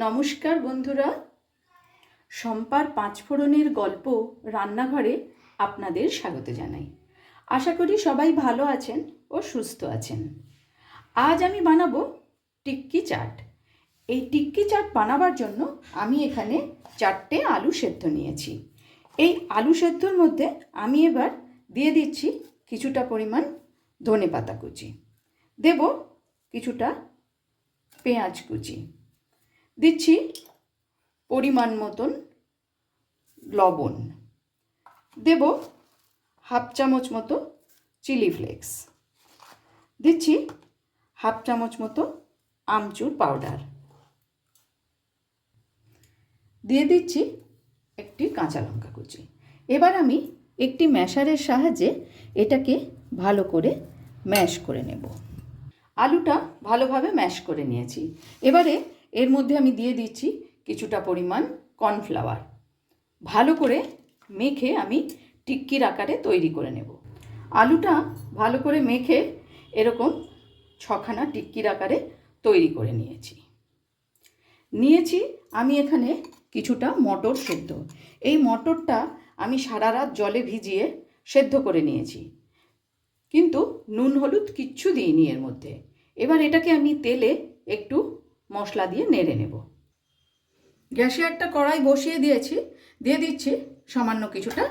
নমস্কার বন্ধুরা। শম্পার পাঁচফোড়নের গল্প রান্নাঘরে আপনাদের স্বাগত জানাই। আশা করি সবাই ভালো আছেন ও সুস্থ আছেন। আজ আমি বানাবো টিক্কি চাট। এই টিক্কি চাট বানাবার জন্য আমি এখানে চারটে আলু সেদ্ধ নিয়েছি। এই আলু সেদ্ধর মধ্যে আমি এবার দিয়ে দিচ্ছি কিছুটা পরিমাণ ধনে পাতা কুচি। দেব কিছুটা পেঁয়াজ কুচি। দিচ্ছি পরিমাণ মতন লবণ। দেব হাফ চামচ মতো চিলি ফ্লেক্স। দিচ্ছি হাফ চামচ মতো আমচুর পাউডার। দিয়ে দিচ্ছি একটি কাঁচা লঙ্কা কুচি। এবার আমি একটি ম্যাশারের সাহায্যে এটাকে ভালো করে ম্যাশ করে নেব। আলুটা ভালোভাবে ম্যাশ করে নিয়েছি। এবারে এর মধ্যে আমি দিয়ে দিচ্ছি কিছুটা পরিমাণ কর্নফ্লাওয়ার। ভালো করে মেখে আমি টিক্কির আকারে তৈরি করে নেব। আলুটা ভালো করে মেখে এরকম ছখানা টিক্কির আকারে তৈরি করে নিয়েছি। নিয়েছি আমি এখানে কিছুটা মটর সেদ্ধ। এই মটরটা আমি সারা রাত জলে ভিজিয়ে সেদ্ধ করে নিয়েছি। কিন্তু নুন, হলুদ কিচ্ছু দিইনি এর মধ্যে। এবার এটাকে আমি তেলে একটু মশলা দিয়ে নেড়ে নেব। গ্যাসে একটা কড়াই বসিয়ে দিয়েছি, দিয়ে দিচ্ছি সামান্য কিছুটা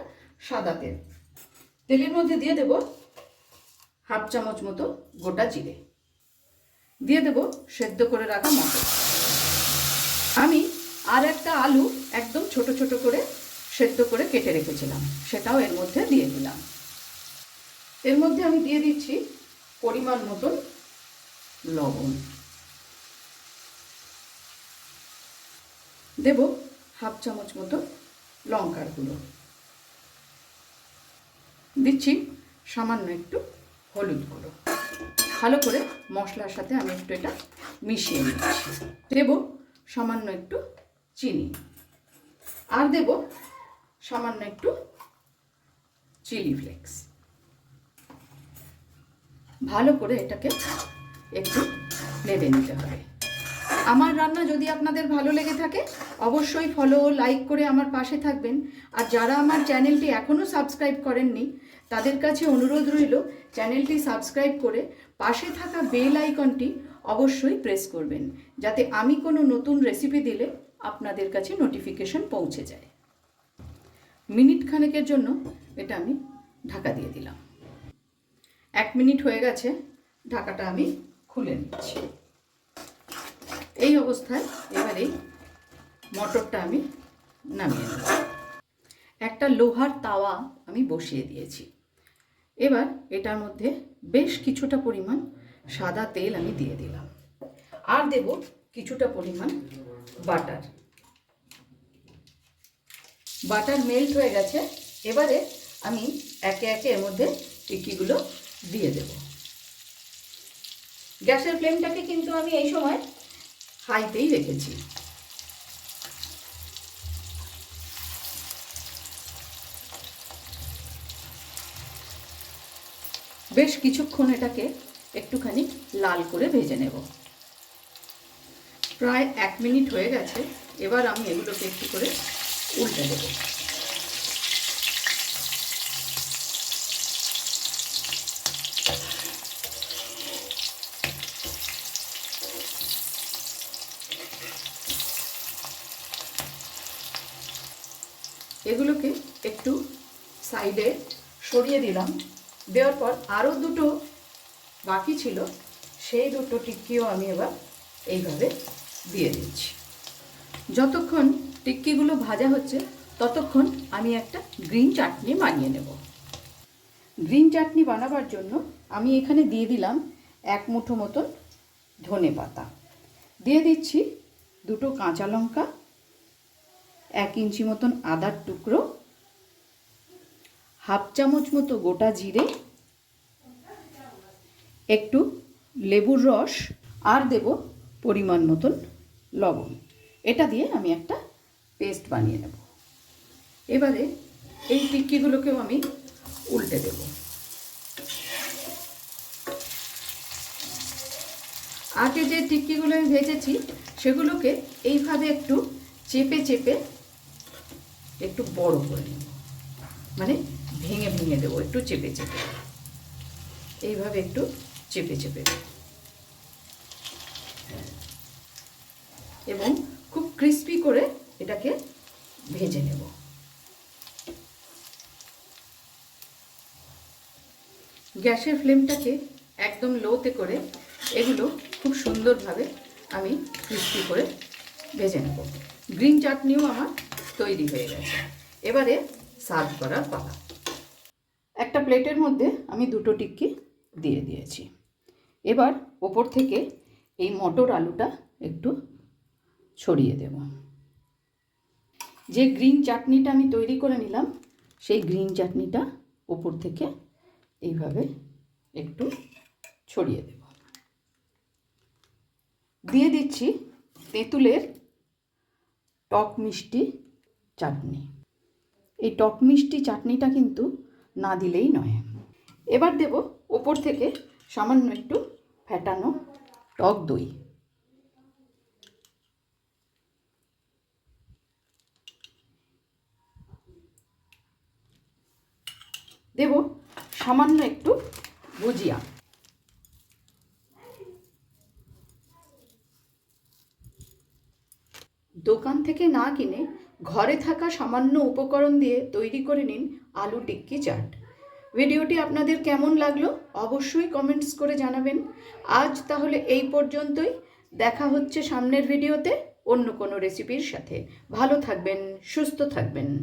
সাদা তেল। তেলের মধ্যে দিয়ে দেব হাফ চামচ মতো গোটা জিরে। দিয়ে দেব সেদ্ধ করে রাখা মটর। আমি আর একটা আলু একদম ছোট ছোট করে সেদ্ধ করে কেটে রেখেছিলাম, সেটাও এর মধ্যে দিয়ে দিলাম। এর মধ্যে আমি দিয়ে দিচ্ছি পরিমাণ মতন লবণ। দেব হাফ চামচ মতো লঙ্কার গুঁড়ো। দিচ্ছি সামান্য একটু হলুদ গুঁড়ো। ভালো করে মশলার সাথে আমি একটু এটা মিশিয়ে নিচ্ছি। দেব সামান্য একটু চিনি। আর দেব সামান্য একটু চিলি ফ্লেক্স। ভালো করে এটাকে একটু নেড়ে নিতে হবে। আমার রান্না যদি আপনাদের ভালো লেগে থাকে, অবশ্যই ফলো ও লাইক করে আমার পাশে থাকবেন। আর যারা আমার চ্যানেলটি এখনও সাবস্ক্রাইব করেননি, তাদের কাছে অনুরোধ রইল চ্যানেলটি সাবস্ক্রাইব করে পাশে থাকা বেল আইকনটি অবশ্যই প্রেস করবেন, যাতে আমি কোনো নতুন রেসিপি দিলে আপনাদের কাছে নোটিফিকেশন পৌঁছে যায়। মিনিট খানেকের জন্য এটা আমি ঢাকা দিয়ে দিলাম। এক মিনিট হয়ে গেছে, ঢাকাটা আমি খুলে নিচ্ছি। এই অবস্থায় এবারে মটরটা আমি নামিয়ে নেব। একটা লোহার তাওয়া আমি বসিয়ে দিয়েছি। এবার এটার মধ্যে বেশ কিছুটা পরিমাণ সাদা তেল আমি দিয়ে দিলাম। আর দেব কিছুটা পরিমাণ বাটার। বাটার মেল্ট হয়ে গেছে। এবারে আমি একে একে এর মধ্যে টিকিগুলো দিয়ে দেব। গ্যাসের ফ্লেমটাকে কিন্তু আমি এই সময় হাইতেই রেখেছি। বেশ কিছুক্ষণ এটাকে একটুখানি লাল করে ভেজে নেব। প্রায় এক মিনিট হয়ে গেছে, এবার আমি এগুলোকে একটু করে উল্টে দেবো। এগুলোকে একটু সাইডে সরিয়ে দিলাম। দেওয়ার পর আরও দুটো বাকি ছিল, সেই দুটো টিক্কিও আমি এবার এইভাবে দিয়ে দিচ্ছি। যতক্ষণ টিক্কিগুলো ভাজা হচ্ছে, ততক্ষণ আমি একটা গ্রিন চাটনি বানিয়ে নেব। গ্রিন চাটনি বানাবার জন্য আমি এখানে দিয়ে দিলাম এক মুঠো মতন ধনে পাতা। দিয়ে দিচ্ছি দুটো কাঁচা লঙ্কা এক ইঞ্চি মতন আদার টুকরো, হাফ চামচ মতো গোটা জিরে, একটু লেবুর রস, আর দেব পরিমাণ মতন লবণ। এটা দিয়ে আমি একটা পেস্ট বানিয়ে নেব। এবারে এই টিক্কিগুলোকেও আমি উল্টে দেব। আগে যে টিক্কিগুলো আমি ভেজেছি, সেগুলোকে এইভাবে একটু চেপে চেপে একটু বড় করে নেব। মানে ভেঙে ভেঙে দেবো, একটু চেপে চেপে। এইভাবে একটু চেপে চেপে দেবো। এবং খুব ক্রিস্পি করে এটাকে ভেজে নেব। গ্যাসের ফ্লেমটাকে একদম লোতে করে এগুলো খুব সুন্দরভাবে আমি ক্রিস্পি করে ভেজে নেব। গ্রিন চাটনিও আমার তৈরি হয়ে গেছে। এবারে সার্ভ করার পালা। একটা প্লেটের মধ্যে আমি দুটো টিক্কি দিয়ে দিয়েছি। এবার ওপর থেকে এই মটর আলুটা একটু ছড়িয়ে দেব। যে গ্রিন চাটনিটা আমি তৈরি করে নিলাম, সেই গ্রিন চাটনিটা ওপর থেকে এইভাবে একটু ছড়িয়ে দেব। দিয়ে দিচ্ছি তেঁতুলের টক মিষ্টি চাটনি। এই টক মিষ্টি চাটনিটা কিন্তু না দিলেই নয়। এবার দেব ওপর থেকে সামান্য একটু ফ্যাটানো টক দই। দেব সামান্য একটু ভুজিয়া। দোকান থেকে না কিনে ঘরে থাকা সামান্য উপকরণ দিয়ে তৈরি করে নিন আলু টিক্কি চাট। ভিডিওটি আপনাদের কেমন লাগল অবশ্যই কমেন্টস করে জানাবেন। আজ তাহলে এই পর্যন্তই। দেখা হচ্ছে সামনের ভিডিওতে অন্য কোনো রেসিপির সাথে। ভালো থাকবেন, সুস্থ থাকবেন।